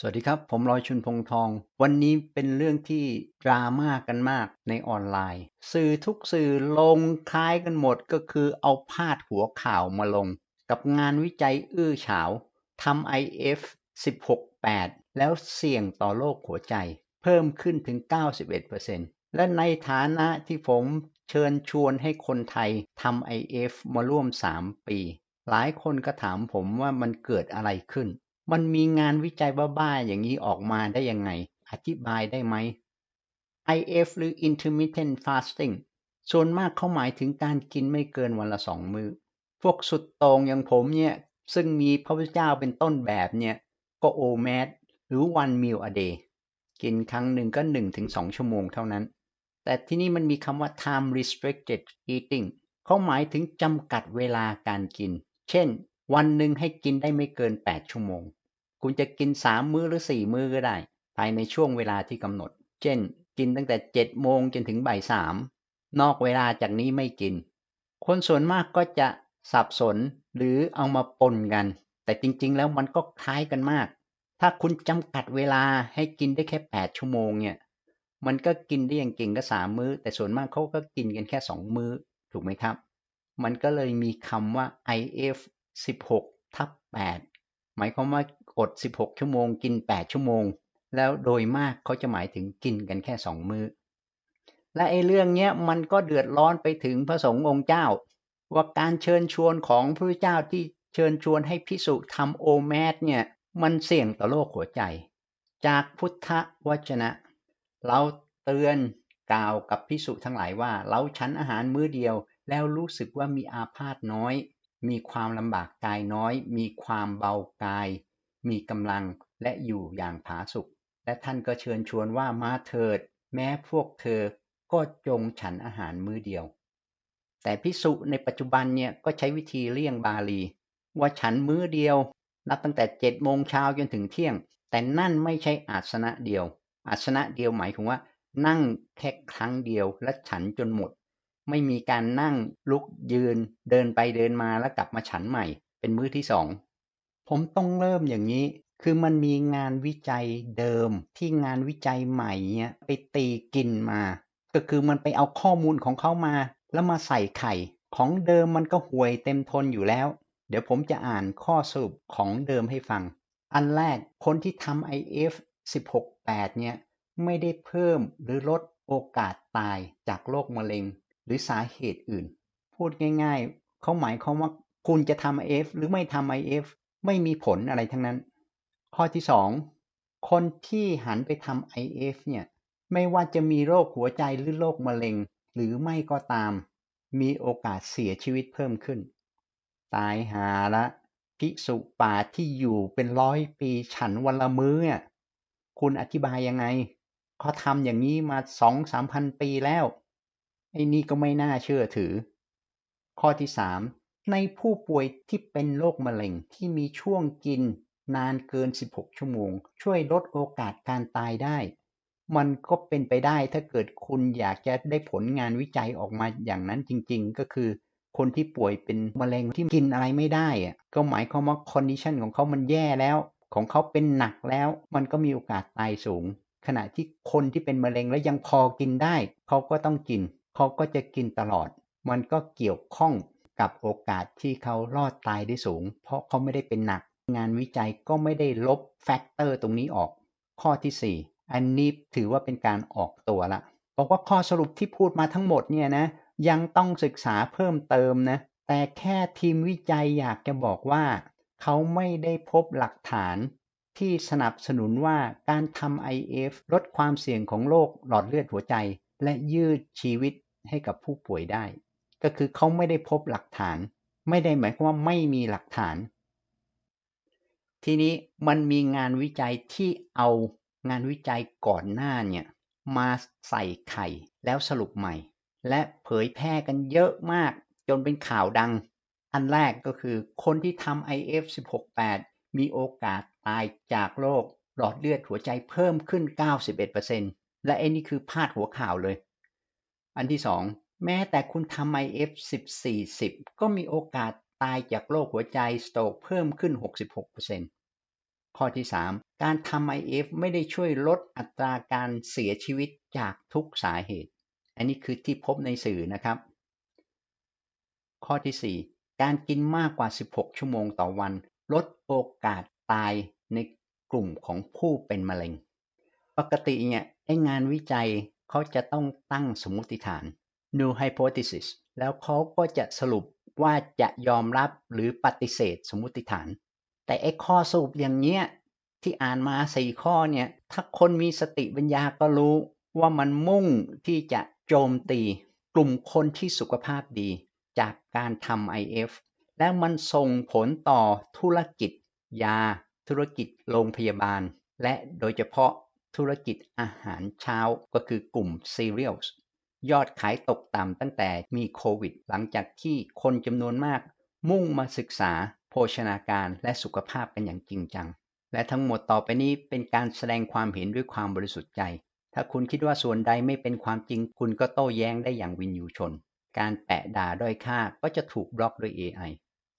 สวัสดีครับ ผมลอยชุนพงทอง วันนี้เป็นเรื่องที่ดราม่ากันมากในออนไลน์ สื่อทุกสื่อลงคล้ายกันหมดก็คือเอาพาดหัวข่าวมาลง กับงานวิจัยอื้อฉาวทำ IF 16-8 แล้วเสี่ยงต่อโรคหัวใจ เพิ่มขึ้นถึง 91%และในฐานะที่ผมเชิญชวนให้คนไทยทำ IF มาร่วม 3 ปี หลายคนก็ถามผมว่ามันเกิดอะไรขึ้น มันมีงานวิจัยบ้าๆอย่างนี้ออกมาได้ยังไง อธิบายได้ไหม IF หรือ intermittent fasting ส่วนมากเขาหมายถึงการกินไม่เกินวันละสองมือ้อ พวกสุดโต่งอย่างผมเนี่ย ซึ่งมีพระพุทธเจ้าเป็นต้นแบบเนี่ย ก็โอแมสหรือ one meal a day กินครั้งหนึ่งก็1-2ชั่วโมงเท่านั้น แต่ที่นี่มันมีคำว่า time restricted eating เขาหมายถึงจำกัดเวลาการกิน เช่น วันหนึ่งให้กินได้ไม่เกิน8ชั่วโมง คุณจะกิน3มื้อหรือ4มื้อก็ได้ ภายในช่วงเวลาที่กำหนด เช่น กินตั้งแต่7โมงจนถึงบ่าย3นอกเวลาจากนี้ไม่กิน คนส่วนมากก็จะสับสนหรือเอามาปนกัน แต่จริงๆ แล้วมันก็คล้ายกันมาก ถ้าคุณจำกัดเวลาให้กินได้แค่8ชั่วโมงเนี่ยมันก็กินได้อย่างเก่งก็3มื้อ แต่ส่วนมากเขาก็กินกันแค่2มื้อถูกไหมครับ มันก็เลยมีคำว่า IF 16ทับ8หมายความว่ากด16ชั่วโมง กิน8ชั่วโมง แล้วโดยมากเขาจะหมายถึงกินกันแค่2มื้อ และไอ้เรื่องเนี้ยมันก็เดือดร้อนไปถึงพระสงฆ์องค์เจ้า ว่าการเชิญชวนของพระเจ้าที่เชิญชวนให้พิสุทำโอแมสเนี่ยมันเสี่ยงต่อโรคหัวใจ จากพุทธวจนะ เราเตือนกล่าวกับพิสุทั้งหลายว่า เราฉันอาหารมื้อเดียวแล้วรู้สึกว่ามีอาพาธน้อย มีความลำบากกายน้อย มีความเบากาย มีกำลังและอยู่อย่างผาสุกและท่านก็เชิญชวนว่ามาเถิด แม้พวกเธอก็จงฉันอาหารมื้อเดียว แต่พิสุในปัจจุบันเนี่ยก็ใช้วิธีเลี่ยงบาลี ว่าฉันมื้อเดียว นับตั้งแต่เจ็ดโมงเช้าจนถึงเที่ยง แต่นั่นไม่ใช่อาสนะเดียว อาสนะเดียวหมายถึงว่า นั่งแค่ครั้งเดียวและฉันจนหมด ไม่มีการนั่งลุกยืน เดินไปเดินมาแล้วกลับมาฉันใหม่ เป็นมื้อที่สองผมต้องเริ่มอย่างนี้ คือมันมีงานวิจัยเดิมที่งานวิจัยใหม่เนี่ยไปตีกินมา ก็คือมันไปเอาข้อมูลของเขามา แล้วมาใส่ไข่ ของเดิมมันก็ห่วยเต็มทนอยู่แล้ว เดี๋ยวผมจะอ่านข้อสรุปของเดิมให้ฟัง อันแรกคนที่ทำ IF 16-8เนี่ยไม่ได้เพิ่มหรือลดโอกาสตายจากโรคมะเร็ง หรือสาเหตุอื่น พูดง่าย ๆ เขาหมายความว่าคุณจะทำ IF หรือไม่ทำ IF ไม่มีผลอะไรทั้งนั้น ข้อที่ 2 คนที่หันไปทำ IF เนี่ยไม่ว่าจะมีโรคหัวใจหรือโรคมะเร็ง หรือไม่ก็ตาม มีโอกาสเสียชีวิตเพิ่มขึ้น ตายหาละภิกษุป่าที่อยู่เป็นร้อยปีฉันวันละมือ้อ คุณอธิบายยังไงเขาทำอย่างนี้มาสองสามพันปีแล้ว ไอ้นี่ก็ไม่น่าเชื่อถือ ข้อที่ 3 ในผู้ป่วยที่เป็นโรคมะเร็งที่มีช่วงกินนานเกิน 16 ชั่วโมง ช่วยลดโอกาสการตายได้ มันก็เป็นไปได้ถ้าเกิดคุณอยากจะได้ผลงานวิจัยออกมาอย่างนั้นจริง ๆ ก็คือ คนที่ป่วยเป็นมะเร็งที่กินอะไรไม่ได้อะก็หมายความว่าคอนดิชันของเขามันแย่แล้ว ของเขาเป็นหนักแล้ว มันก็มีโอกาสตายสูง ขณะที่คนที่เป็นมะเร็งแล้วยังพอกินได้ เขาก็ต้องกิน เขาก็จะกินตลอด มันก็เกี่ยวข้องกับโอกาสที่เขารอดตายได้สูง เพราะเขาไม่ได้เป็นหนัก งานวิจัยก็ไม่ได้ลบแฟกเตอร์ตรงนี้ออก ข้อที่ 4 อันนี้ถือว่าเป็นการออกตัวละบอกว่าข้อสรุปที่พูดมาทั้งหมดเนี่ยนะยังต้องศึกษาเพิ่มเติมนะแต่แค่ทีมวิจัยอยากจะบอกว่าเขาไม่ได้พบหลักฐานที่สนับสนุนว่าการทำ IF ลดความเสี่ยงของโรคหลอดเลือดหัวใจ และยืดชีวิต ให้กับผู้ป่วยได้ ก็คือเขาไม่ได้พบหลักฐาน ไม่ได้หมายความว่าไม่มีหลักฐาน ทีนี้มันมีงานวิจัยที่เอางานวิจัยก่อนหน้าเนี่ยมาใส่ไข่แล้วสรุปใหม่ และเผยแพร่กันเยอะมาก จนเป็นข่าวดัง อันแรกก็คือคนที่ทำ IF 16-8 มีโอกาสตายจากโรคหลอดเลือดหัวใจเพิ่มขึ้น 91%และไอ้นี่คือพาดหัวข่าวเลย อันที่ 2 แม้แต่คุณทำ IF 14-10ก็มีโอกาสตายจากโรคหัวใจสโตรกเพิ่มขึ้น 66%ข้อที่ 3 การทำ IF ไม่ได้ช่วยลดอัตราการเสียชีวิตจากทุกสาเหตุ อันนี้คือที่พบในสื่อนะครับ ข้อที่ 4 การกินมากกว่า 16 ชั่วโมงต่อวัน ลดโอกาสตายในกลุ่มของผู้เป็นมะเร็ง ปกติเนี่ยไองานวิจัย เขาจะต้องตั้งสมมติฐาน new hypothesis แล้วเขาก็จะสรุปว่าจะยอมรับหรือปฏิเสธสมมติฐาน แต่ไอ้ข้อสรุปอย่างเนี้ยที่อ่านมาสี่ข้อเนี่ย ถ้าคนมีสติปัญญาก็รู้ว่ามันมุ่งที่จะโจมตีกลุ่มคนที่สุขภาพดีจากการทำ IF และมันส่งผลต่อธุรกิจยา ธุรกิจโรงพยาบาล และโดยเฉพาะ ธุรกิจอาหารเช้าก็คือกลุ่ม Cereals ยอดขายตกต่ำตั้งแต่มีโควิด หลังจากที่คนจำนวนมาก มุ่งมาศึกษา โภชนาการและสุขภาพกันอย่างจริงจัง และทั้งหมดต่อไปนี้เป็นการแสดงความเห็นด้วยความบริสุทธิ์ใจ ถ้าคุณคิดว่าส่วนใดไม่เป็นความจริง คุณก็โต้แย้งได้อย่างวินยูชน การแปะด่าด้อยค่าก็จะถูกบล็อกด้วย AI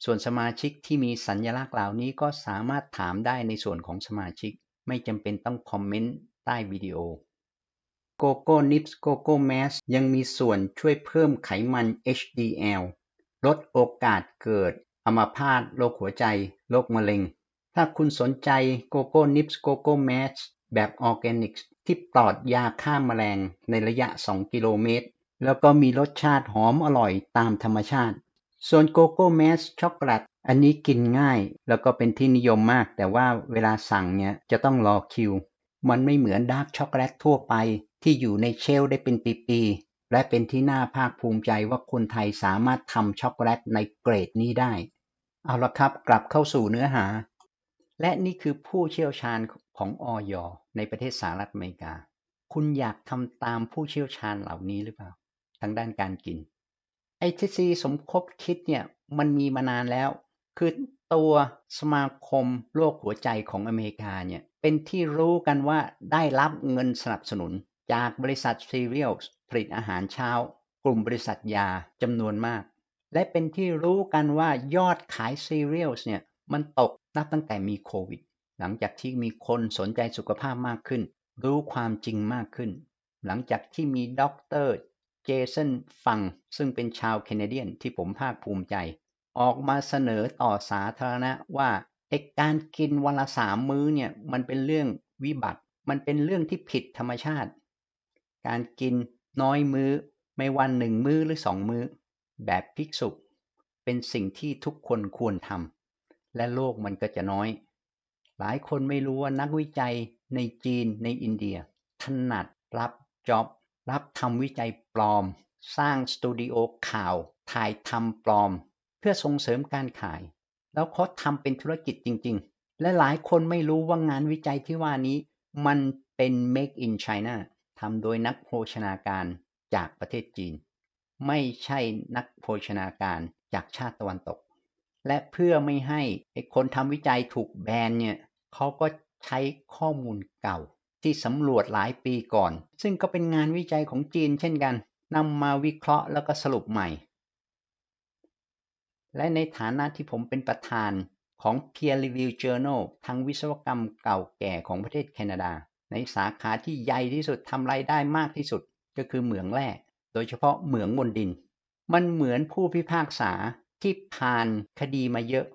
ส่วนสมาชิกที่มีสัญญลักษณ์เหล่านี้ก็สามารถถามได้ในส่วนของสมาชิก ไม่จำเป็นต้องคอมเมนต์ใต้วิดีโอโกโก้นิปส์โกโก้แมสยังมีส่วนช่วยเพิ่มไขมัน HDL ลดโอกาสเกิดอัมพาตโรคหัวใจ โรคมะเร็ง ถ้าคุณสนใจโกโก้นิปส์โกโก้แมสแบบออร์แกนิกที่ปลอดยาฆ่ามาแมลงในระยะ 2 กิโลเมตร แล้วก็มีรสชาติหอมอร่อยตามธรรมชาติ ส่วนโกโก้แมสช็อกโกแลตอันนี้กินง่าย แล้วก็เป็นที่นิยมมาก แต่ว่าเวลาสั่งเนี่ยจะต้องรอคิว มันไม่เหมือนดาร์กช็อกโกแลตทั่วไป ที่อยู่ในเชลได้เป็นปีๆและเป็นที่น่าภาคภูมิใจว่าคนไทยสามารถทำช็อกโกแลตในเกรดนี้ได้ เอาละครับกลับเข้าสู่เนื้อหา และนี่คือผู้เชี่ยวชาญของออยในประเทศสหรัฐอเมริกา คุณอยากทำตามผู้เชี่ยวชาญเหล่านี้หรือเปล่า ทางด้านการกิน ไอทีซีสมคบคิดเนี่ยมันมีมานานแล้ว คือตัวสมาคมโรคหัวใจของอเมริกาเนี่ยเป็นที่รู้กันว่าได้รับเงินสนับสนุน จากบริษัทซีเรียลผลิตอาหารเช้า กลุ่มบริษัทยาจำนวนมาก และเป็นที่รู้กันว่ายอดขายซีเรียลเนี่ยมันตกนับตั้งแต่มีโควิด หลังจากที่มีคนสนใจสุขภาพมากขึ้น รู้ความจริงมากขึ้น หลังจากที่มีด็อกเตอร์ เจสันฟังซึ่งเป็นชาวแคนาเดียนที่ผมภาคภูมิใจ ออกมาเสนอต่อสาธารณะว่าไอการกินวันละสามมื้อเนี่ยมันเป็นเรื่องวิบัติ มันเป็นเรื่องที่ผิดธรรมชาติ การกินน้อยมื้อ ไม่วันหนึ่งมื้อหรือสองมื้อ แบบภิกษุเป็นสิ่งที่ทุกคนควรทำและโลกมันก็จะน้อย หลายคนไม่รู้ว่านักวิจัยในจีนในอินเดีย ถนัดรับจ็อบ รับทำวิจัยปลอม สร้างสตูดิโอข่าว ถ่ายทำปลอม เพื่อส่งเสริมการขาย แล้วเขาทำเป็นธุรกิจจริง ๆ และหลายคนไม่รู้ว่างานวิจัยที่ว่านี้ มันเป็น make in China ทำโดยนักโภชนาการจากประเทศจีน ไม่ใช่นักโภชนาการจากชาติตะวันตก และเพื่อไม่ให้คนทำวิจัยถูกแบนเนี่ยเขาก็ใช้ข้อมูลเก่า ที่สำรวจหลายปีก่อน ซึ่งก็เป็นงานวิจัยของจีนเช่นกันนำมาวิเคราะห์แล้วก็สรุปใหม่ และในฐานะที่ผมเป็นประธานของ Peer Review Journal ทางวิศวกรรมเก่าแก่ของประเทศแคนาดา ในสาขาที่ใหญ่ที่สุดทำไรายได้มากที่สุดก็คือเหมืองแร่โดยเฉพาะเหมืองบนดิน มันเหมือนผู้พิพากษาที่ผ่านคดีมาเยอะ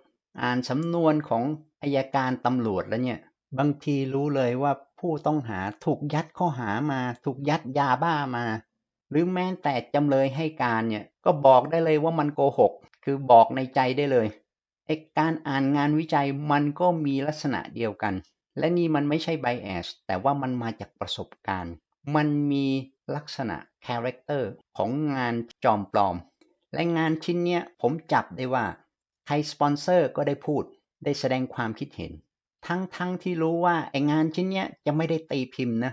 อ่านสำนวนของอายการตำรวจแล้วเนี่ย บางทีรู้เลยว่า ผู้ต้องหาถูกยัดข้อหามา ถูกยัดยาบ้ามา หรือแม้แต่จำเลยให้การเนี่ยก็บอกได้เลยว่ามันโกหก คือบอกในใจได้เลยไอการอ่านงานวิจัยมันก็มีลักษณะเดียวกัน และนี่มันไม่ใช่ไบแอสแต่ว่ามันมาจากประสบการณ์ มันมีลักษณะคาแรคเตอร์ของงานจอมปลอม และงานชิ้นนี้ผมจับได้ว่าใครสปอนเซอร์ก็ได้พูดได้แสดงความคิดเห็น ทั้งทั้งที่รู้ว่าไองานชิ้นนี้จะไม่ได้ตีพิมพ์นะ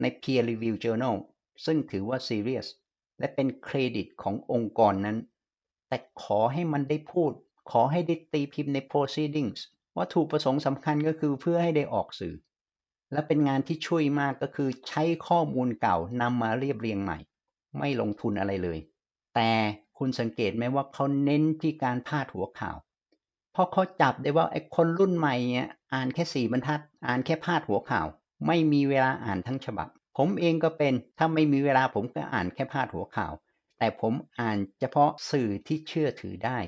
ใน peer review journal ซึ่งถือว่า serious และเป็นเครดิตขององค์กรนั้น แต่ขอให้มันได้พูด ขอให้ได้ตีพิมพ์ใน proceedings วัตถุประสงค์สำคัญก็คือเพื่อให้ได้ออกสื่อ และเป็นงานที่ช่วยมากก็คือใช้ข้อมูลเก่านำมาเรียบเรียงใหม่ ไม่ลงทุนอะไรเลย แต่คุณสังเกตไหมว่าเขาเน้นที่การพาดหัวข่าว เพราะเขาจับได้ว่าไอ้คนรุ่นใหม่เนี่ย อ่านแค่สี่บรรทัด อ่านแค่พาดหัวข่าว ไม่มีเวลาอ่านทั้งฉบับ ผมเองก็เป็น ถ้าไม่มีเวลาผมก็อ่านแค่พาดหัวข่าว แต่ผมอ่านเฉพาะสื่อที่เชื่อถือได้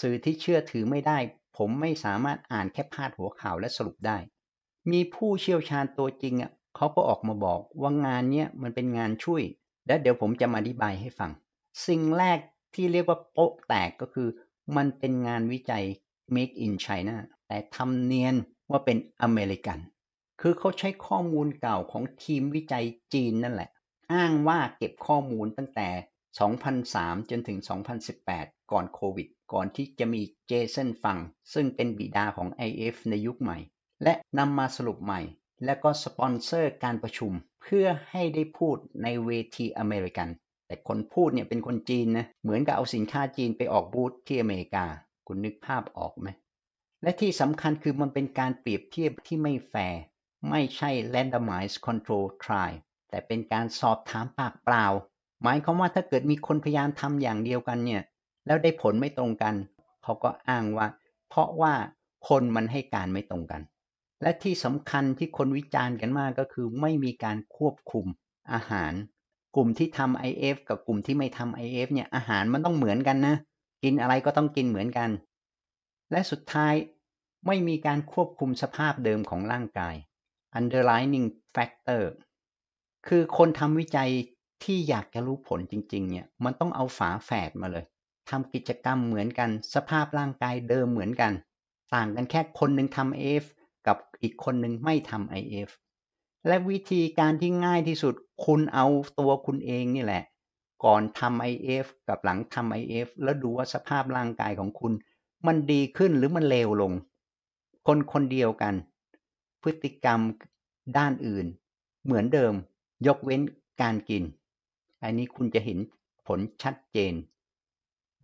สื่อที่เชื่อถือไม่ได้ ผมไม่สามารถอ่านแค่พาดหัวข่าวและสรุปได้ มีผู้เชี่ยวชาญตัวจริงอะเขาก็ออกมาบอกว่างานเนี้ยมันเป็นงานช่วย และเดี๋ยวผมจะมาอธิบายให้ฟัง สิ่งแรกที่เรียกว่าโป๊ะแตกก็คือ มันเป็นงานวิจัย make in China แต่ทำเนียน ว่าเป็นอเมริกัน คือเขาใช้ข้อมูลเก่าของทีมวิจัยจีนนั่นแหละ อ้างว่าเก็บข้อมูลตั้งแต่ 2003 จนถึง 2018 ก่อนโควิด ก่อนที่จะมีเจสันฟัง ซึ่งเป็นบิดาของ IF ในยุคใหม่ และนำมาสรุปใหม่ และก็สปอนเซอร์การประชุม เพื่อให้ได้พูดในเวทีอเมริกัน แต่คนพูดเนี่ยเป็นคนจีนนะ เหมือนกับเอาสินค้าจีนไปออกบูธที่อเมริกา คุณนึกภาพออกไหม และที่สำคัญคือมันเป็นการเปรียบเทียบที่ไม่แฟร์ไม่ใช่ randomized control trial แต่เป็นการสอบถามปากเปล่า หมายความว่าถ้าเกิดมีคนพยายามทำอย่างเดียวกันเนี่ย แล้วได้ผลไม่ตรงกัน เขาก็อ้างว่า เพราะว่าคนมันให้การไม่ตรงกัน และที่สำคัญที่คนวิจารณ์กันมากก็คือไม่มีการควบคุมอาหาร กลุ่มที่ทำ IF กับกลุ่มที่ไม่ทำ IF เนี่ยอาหารมันต้องเหมือนกันนะ กินอะไรก็ต้องกินเหมือนกัน และสุดท้าย ไม่มีการควบคุมสภาพเดิมของร่างกาย underlying factor คือคนทำวิจัยที่อยากจะรู้ผลจริง ๆ เนี่ย มันต้องเอาฝาแฝดมาเลยทำกิจกรรมเหมือนกัน สภาพร่างกายเดิมเหมือนกัน ต่างกันแค่คนหนึ่งทำ IF กับอีกคนหนึ่งไม่ทำ IF และวิธีการที่ง่ายที่สุด คุณเอาตัวคุณเองนี่แหละ ก่อนทำ IF กับหลังทำ IF แล้วดูว่าสภาพร่างกายของคุณ มันดีขึ้นหรือมันเลวลง คนคนเดียวกัน พฤติกรรมด้านอื่น เหมือนเดิม ยกเว้นการกิน อันนี้คุณจะเห็นผลชัดเจน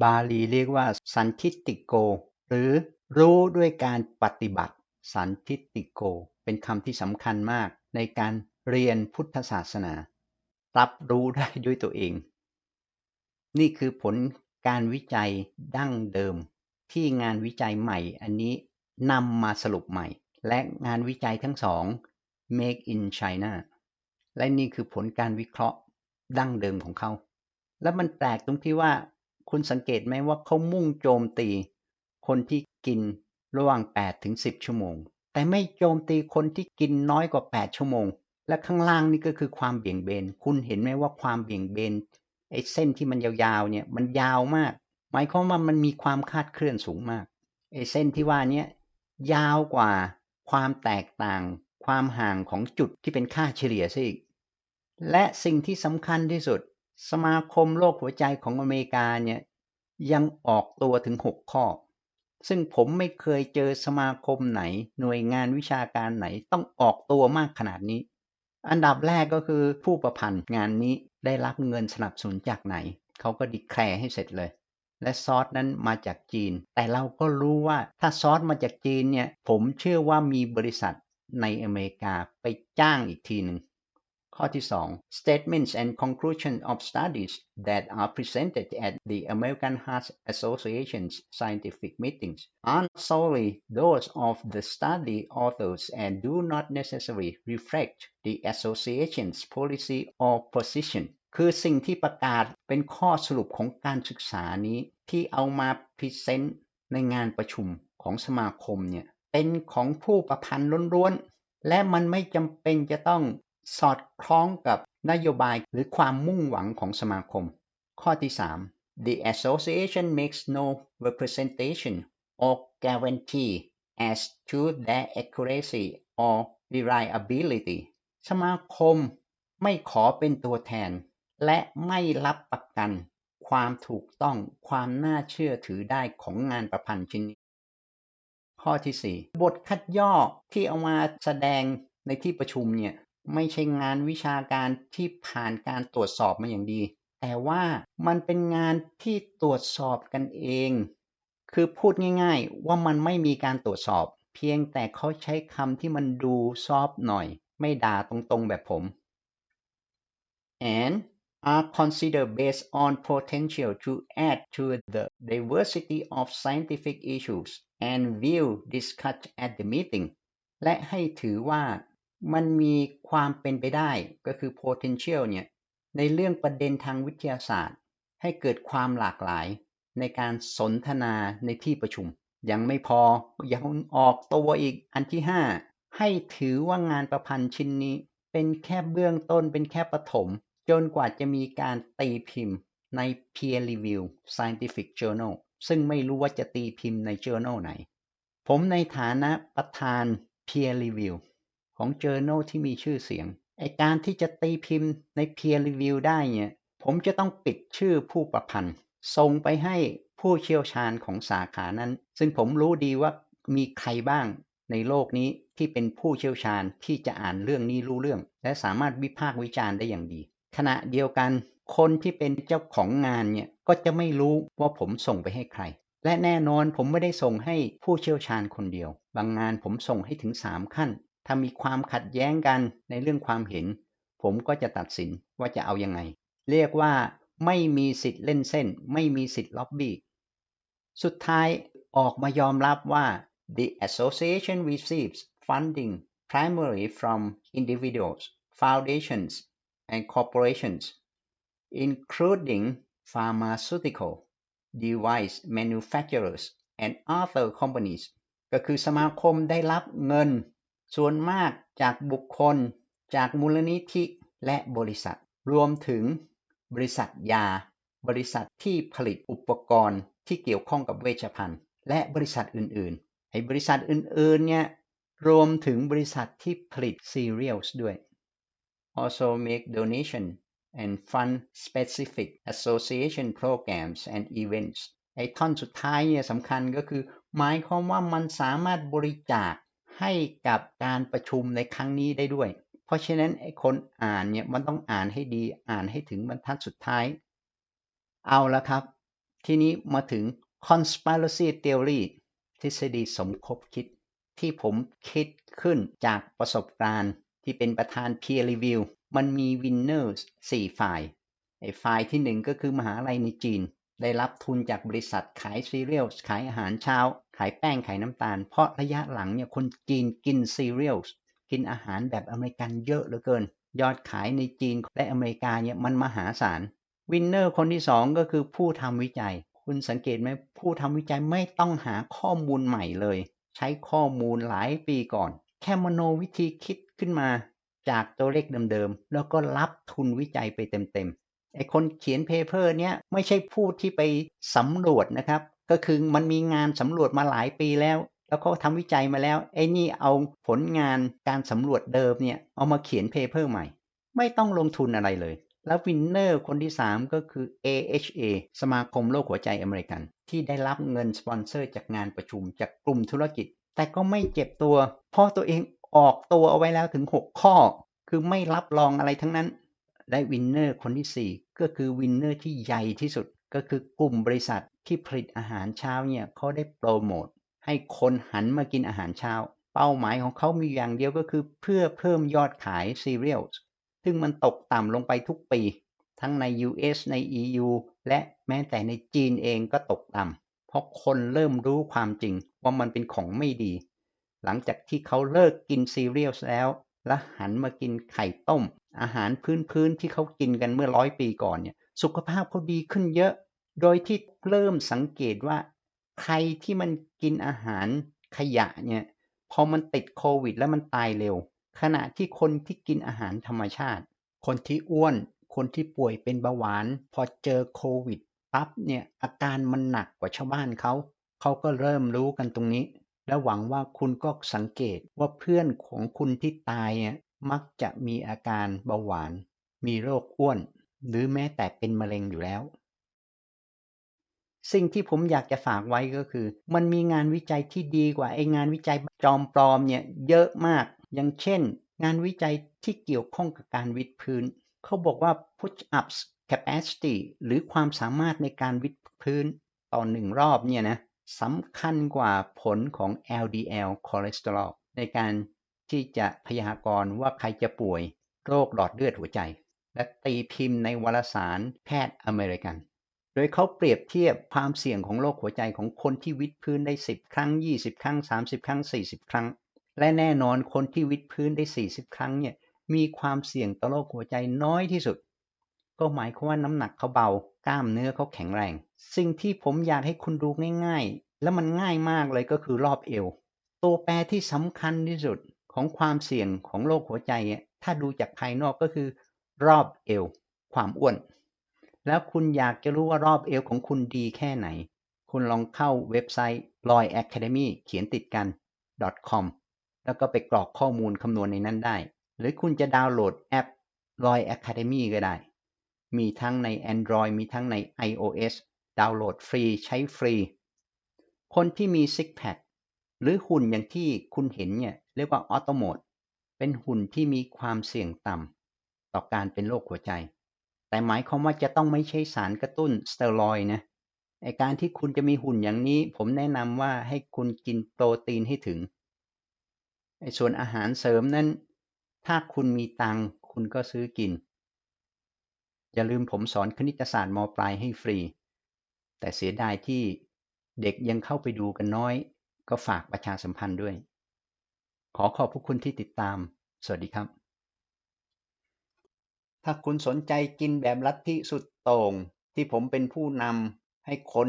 บาลีเรียกว่า สันทิติโก หรือรู้ด้วยการปฏิบัติ สันทิติโก เป็นคำที่สำคัญมากในการเรียนพุทธศาสนา รับรู้ได้ด้วยตัวเอง นี่คือผลการวิจัยดั้งเดิมที่งานวิจัยใหม่อันนี้ นำมาสรุปใหม่ และงานวิจัยทั้งสอง Make in China และนี่คือผลการวิเคราะห์ดั้งเดิมของเขา แล้วมันแปลกตรงที่ว่า คุณสังเกตไหมว่าเขามุ่งโจมตี คนที่กินระหว่าง 8 ถึง 10 ชั่วโมง แต่ไม่โจมตีคนที่กินน้อยกว่า 8 ชั่วโมง และข้างล่างนี่ก็คือความเบี่ยงเบน คุณเห็นไหมว่าความเบี่ยงเบนไอ้เส้นที่มันยาวๆเนี่ยมันยาวมาก หมายความว่ามันมีความคาดเคลื่อนสูงมากไอ้เส้นที่ว่านี้ ยาวกว่าความแตกต่าง ความห่างของจุดที่เป็นค่าเฉลี่ยซะอีก และสิ่งที่สำคัญที่สุด สมาคมโรคหัวใจของอเมริกาเนี่ยยังออกตัวถึง 6 ข้อ ซึ่งผมไม่เคยเจอสมาคมไหน หน่วยงานวิชาการไหนต้องออกตัวมากขนาดนี้ อันดับแรกก็คือผู้ประพันธ์งานนี้ได้รับเงินสนับสนุนจากไหน เขาก็ดีแคลร์ให้เสร็จเลย และซอสนั้นมาจากจีน แต่เราก็รู้ว่าถ้าซอสมาจากจีนเนี่ยผมเชื่อว่ามีบริษัทในอเมริกาไปจ้างอีกทีหนึ่งข้อที่ 2 Statements and conclusion of studies that are presented at the American Heart Association's scientific meetings aren't solely those of the study authors and do not necessarily reflect the association's policy or position คือสิ่งที่ประกาศเป็นข้อสรุปของการศึกษานี้ที่เอามาพรีเซนต์ในงานประชุมของสมาคมเนี่ยเป็นของผู้ประพันธ์ล้วนๆ และมันไม่จำเป็นจะต้องสอดคล้องกับนโยบายหรือความมุ่งหวังของสมาคม ข้อที่ 3 The association makes no representation or guarantee as to their accuracy or reliability สมาคมไม่ขอเป็นตัวแทน และไม่รับประกันความถูกต้องความน่าเชื่อถือได้ของงานประพันธ์ชิ้นนี้ ข้อที่ 4 บทคัดย่อที่เอามาแสดงในที่ประชุมเนี่ยไม่ใช่งานวิชาการที่ผ่านการตรวจสอบมาอย่างดี แต่ว่ามันเป็นงานที่ตรวจสอบกันเอง คือพูดง่ายๆ ว่ามันไม่มีการตรวจสอบ เพียงแต่เขาใช้คำที่มันดูซอฟหน่อย ไม่ด่าตรงๆแบบผม and are considered based on potential to add to the diversity of scientific issues and view discussed at the meeting และให้ถือว่ามันมีความเป็นไปได้ก็คือ potential เนี่ยในเรื่องประเด็นทางวิทยาศาสตร์ ให้เกิดความหลากหลายในการสนทนาในที่ประชุม ยังไม่พอยังออกตัวอีกอันที่ 5 ให้ถือว่างานประพันธ์ชิ้นนี้ เป็นแค่เบื้องต้นเป็นแค่ปฐม จนกว่าจะมีการตีพิมพ์ใน peer review scientific journal ซึ่งไม่รู้ว่าจะตีพิมพ์ใน journal ไหน ผมในฐานะประธาน peer review ของ journal ที่มีชื่อเสียงไอการที่จะตีพิมพ์ใน peer review ได้เนี่ยผมจะต้องปิดชื่อผู้ประพันธ์ส่งไปให้ผู้เชี่ยวชาญของสาขานั้น ซึ่งผมรู้ดีว่ามีใครบ้างในโลกนี้ที่เป็นผู้เชี่ยวชาญที่จะอ่านเรื่องนี้รู้เรื่อง และสามารถวิพากษ์วิจารณ์ได้อย่างดี ขณะเดียวกัน คนที่เป็นเจ้าของงานเนี่ยก็จะไม่รู้ว่าผมส่งไปให้ใคร และแน่นอนผมไม่ได้ส่งให้ผู้เชี่ยวชาญคนเดียว บางงานผมส่งให้ถึง 3 ขั้น ถ้ามีความขัดแย้งกันในเรื่องความเห็น ผมก็จะตัดสินว่าจะเอายังไง เรียกว่าไม่มีสิทธิ์เล่นเส้น ไม่มีสิทธิ์ล็อบบี้ สุดท้ายออกมายอมรับว่า the association receives funding primarily from individuals, foundations, and corporations including pharmaceutical device manufacturers and other companies ก็คือสมาคมได้รับเงิน ส่วนมากจากบุคคล จากมูลนิธิและบริษัท รวมถึงบริษัทยา บริษัทที่ผลิตอุปกรณ์ที่เกี่ยวข้องกับเวชภัณฑ์ และบริษัทอื่นๆไอ้บริษัทอื่นๆเนี่ยรวมถึงบริษัทที่ผลิต cereals ด้วย also make donation and fund specific association programs and events ไอ้ท่อนสุดท้ายเนี่ยสำคัญก็คือหมายความว่ามันสามารถบริจาคให้กับการประชุมในครั้งนี้ได้ด้วย เพราะฉะนั้นไอ้คนอ่านเนี่ยมันต้องอ่านให้ดีอ่านให้ถึงบรรทัดสุดท้าย เอาละครับ ทีนี้มาถึง conspiracy theory ทฤษฎีสมคบคิดที่ผมคิดขึ้นจากประสบการณ์ ที่เป็นประธาน peer review มันมี winners 4 ฝ่ายไอ้ฝ่ายที่1ก็คือมหาลัยในจีน ได้รับทุนจากบริษัทขายซีเรียลขายอาหารเช้า ขายแป้งขายน้ำตาล เพราะระยะหลังเนี่ยคนจีนกินซีเรียลกินอาหารแบบอเมริกันเยอะเหลือเกิน ยอดขายในจีนและอเมริกาเนี่ยมันมหาศาลวินเนอร์คนที่ 2 ก็คือผู้ทำวิจัย คุณสังเกตไหมผู้ทำวิจัยไม่ต้องหาข้อมูลใหม่เลย ใช้ข้อมูลหลายปีก่อน แค่มโนวิธีคิด ขึ้นมาจากตัวเลขเดิมๆ แล้วก็รับทุนวิจัยไปเต็มๆ ไอคนเขียนเพเปอร์เนี้ยไม่ใช่ผู้ที่ไปสำรวจนะครับ ก็คือมันมีงานสำรวจมาหลายปีแล้ว แล้วก็ทำวิจัยมาแล้ว ไอ้นี่เอาผลงานการสำรวจเดิมเนี่ยเอามาเขียนเพเปอร์ใหม่ ไม่ต้องลงทุนอะไรเลย แล้ววินเนอร์คนที่ 3 ก็คือ AHA สมาคมโรคหัวใจอเมริกัน ที่ได้รับเงินสปอนเซอร์จากงานประชุมจากกลุ่มธุรกิจ แต่ก็ไม่เจ็บตัวเพราะตัวเอง ออกตัวเอาไว้แล้วถึง 6 ข้อ คือไม่รับรองอะไรทั้งนั้นและวินเนอร์คนที่ 4 ก็คือวินเนอร์ที่ใหญ่ที่สุด ก็คือกลุ่มบริษัทที่ผลิตอาหารเช้าเนี่ยเขาได้โปรโมทให้คนหันมากินอาหารเช้า เป้าหมายของเขามีอย่างเดียวก็คือเพื่อเพิ่มยอดขายซีเรียลซึ่งมันตกต่ำลงไปทุกปี ทั้งใน US ใน EU และแม้แต่ในจีนเองก็ตกต่ำเพราะคนเริ่มรู้ความจริงว่ามันเป็นของไม่ดี หลังจากที่เขาเลิกกินซีเรียลแล้ว และหันมากินไข่ต้ม อาหารพื้นๆที่เขากินกันเมื่อร้อยปีก่อนเนี่ยสุขภาพเขาดีขึ้นเยอะ โดยที่เริ่มสังเกตว่าใครที่มันกินอาหารขยะเนี่ยพอมันติดโควิด แล้วมันตายเร็ว ขณะที่คนที่กินอาหารธรรมชาติ คนที่อ้วน คนที่ป่วยเป็นเบาหวาน พอเจอโควิดปั๊บเนี่ยอาการมันหนักกว่าชาวบ้านเขา เขาก็เริ่มรู้กันตรงนี้ และหวังว่าคุณก็สังเกตว่าเพื่อนของคุณที่ตายมักจะมีอาการเบาหวาน มีโรคอ้วน หรือแม้แต่เป็นมะเร็งอยู่แล้ว สิ่งที่ผมอยากจะฝากไว้ก็คือ มันมีงานวิจัยที่ดีกว่าไองานวิจัยจอมปลอมเนี่ยเยอะมาก อย่างเช่น งานวิจัยที่เกี่ยวข้องกับการวิดพื้น เขาบอกว่า push ups capacity หรือความสามารถในการวิดพื้นต่อหนึ่งรอบเนี่ยนะ สำคัญกว่าผลของ LDL คอเลสเตอรอลในการที่จะพยากรณ์ว่าใครจะป่วยโรคหลอดเลือดหัวใจ และตีพิมพ์ในวารสารแพทย์อเมริกัน โดยเขาเปรียบเทียบความเสี่ยงของโรคหัวใจของคนที่วิดพื้นได้ 10 ครั้ง 20 ครั้ง 30 ครั้ง 40 ครั้ง และแน่นอนคนที่วิดพื้นได้ 40 ครั้งเนี่ยมีความเสี่ยงต่อโรคหัวใจน้อยที่สุด ก็หมายความว่าน้ำหนักเขาเบากล้ามเนื้อเขาแข็งแรง สิ่งที่ผมอยากให้คุณดูง่ายๆ และมันง่ายมากเลยก็คือรอบเอว ตัวแปรที่สำคัญที่สุดของความเสี่ยงของโรคหัวใจเนี่ยถ้าดูจากภายนอกก็คือ รอบเอว ความอ้วน แล้วคุณอยากจะรู้ว่ารอบเอวของคุณดีแค่ไหน คุณลองเข้าเว็บไซต์ Roy Academy เขียนติดกัน .com แล้วก็ไปกรอกข้อมูลคำนวณในนั้นได้ หรือคุณจะดาวน์โหลดแอป Roy Academy ก็ได้ มีทั้งใน Android มีทั้งใน iOS ดาวน์โหลดฟรีใช้ฟรี คนที่มีซิกแพคหรือหุ่นอย่างที่คุณเห็นเนี่ยเรียกว่าออโตโมดเป็นหุ่นที่มีความเสี่ยงต่ำต่อการเป็นโรคหัวใจ แต่หมายความว่าจะต้องไม่ใช่สารกระตุ้นสเตียรอยด์นะไอการที่คุณจะมีหุ่นอย่างนี้ ผมแนะนำว่าให้คุณกินโปรตีนให้ถึงไอส่วนอาหารเสริมนั้น ถ้าคุณมีตังคุณก็ซื้อกิน อย่าลืมผมสอนคณิตศาสตร์มปลายให้ฟรี แต่เสียดายที่เด็กยังเข้าไปดูกันน้อย ก็ฝากประชาสัมพันธ์ด้วย ขอขอบพระคุณที่ติดตาม สวัสดีครับ ถ้าคุณสนใจกินแบบลัทธิสุดโต่งที่ผมเป็นผู้นำให้คน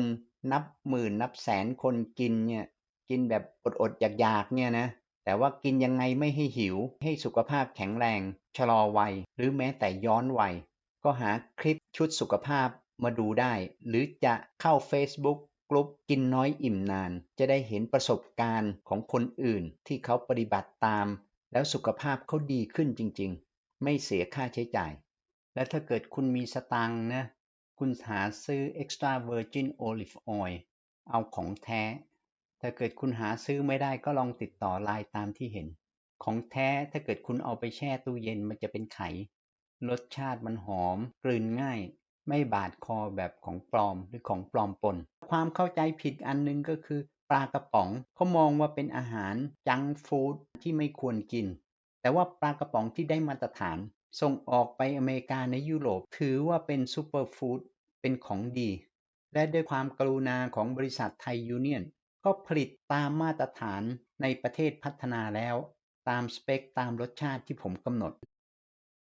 นับหมื่นนับแสนคนกินเนี่ย กินแบบอดๆอยากๆ เนี่ยนะแต่ว่ากินยังไงไม่ให้หิว ให้สุขภาพแข็งแรง ชะลอวัย หรือแม้แต่ย้อนวัย ก็หาคลิปชุดสุขภาพ มาดูได้ หรือจะเข้า Facebook กลุ่มกินน้อยอิ่มนาน จะได้เห็นประสบการณ์ของคนอื่นที่เขาปฏิบัติตาม แล้วสุขภาพเขาดีขึ้นจริง ๆ ไม่เสียค่าใช้จ่าย และถ้าเกิดคุณมีสตังนะ คุณหาซื้อ extra virgin olive oil เอาของแท้ ถ้าเกิดคุณหาซื้อไม่ได้ก็ลองติดต่อไลน์ตามที่เห็น ของแท้ถ้าเกิดคุณเอาไปแช่ตู้เย็นมันจะเป็นไข รสชาติมันหอม กลืนง่าย ไม่บาดคอแบบของปลอมหรือของปลอมปน ความเข้าใจผิดอันหนึงก็คือปลากระป๋องเขามองว่าเป็นอาหารจังฟู้ดที่ไม่ควรกิน แต่ว่าปลากระป๋องที่ได้มาตรฐาน ส่งออกไปอเมริกาในยุโรปถือว่าเป็นซูเปอร์ฟู้ดเป็นของดี และด้วยความกรุณาของบริษัทไทยยูเนียน ก็ผลิตตามมาตรฐานในประเทศพัฒนาแล้ว ตามสเปคตามรสชาติที่ผมกำหนด